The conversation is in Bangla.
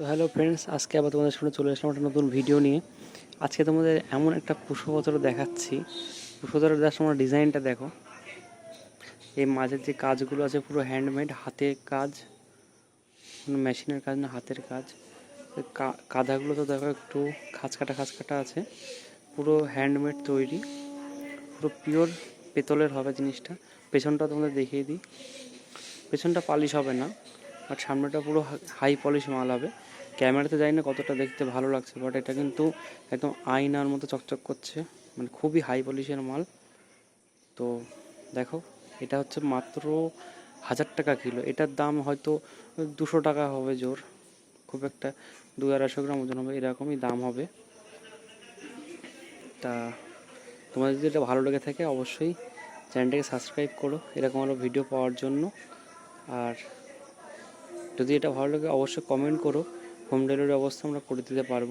তো হ্যালো ফ্রেন্ডস, আজকে আবার তোমাদের সামনে চলে আসলাম একটা নতুন ভিডিও নিয়ে। আজকে তোমাদের এমন একটা পুষ্পপত্র দেখাচ্ছি। পুষ্পপত্রের দেওয়ার সময় ডিজাইনটা দেখো। এই মাঝের যে কাজগুলো আছে পুরো হ্যান্ডমেড হাতে কাজ, কোনো মেশিনের কাজ না, হাতের কাজ। কাঁধাগুলো তো দেখো একটু খাঁচ কাটা খাঁচ কাটা আছে। পুরো হ্যান্ডমেড তৈরি। পুরো পিওর পেতলের হবে জিনিসটা। পেছনটা তোমাদের দেখিয়ে দিই। পেছনটা পালিশ হবে না। বাট সামনেটা পুরো হাই পলিশ মাল হবে। ক্যামেরাতে জানি না কতটা দেখতে ভালো লাগছে বাট এটা কিন্তু একদম আয়নার মতো চকচক করছে। মানে খুবই হাই পলিশের মাল। তো দেখো, এটা হচ্ছে মাত্র হাজার টাকা কিলো। এটার দাম হয়তো দুশো টাকা হবে জোর। খুব একটা দু আড়াইশো গ্রাম ওজন হবে, এরকমই দাম হবে। তা তোমাদের যদি এটা ভালো লেগে থাকে, অবশ্যই চ্যানেলটাকে সাবস্ক্রাইব করো। এরকম আরও ভিডিও পাওয়ার জন্য। আর যদি এটা ভালো লাগে অবশ্যই কমেন্ট করো। হোম ডেলিভারি ব্যবস্থা আমরা করে দিতে পারব।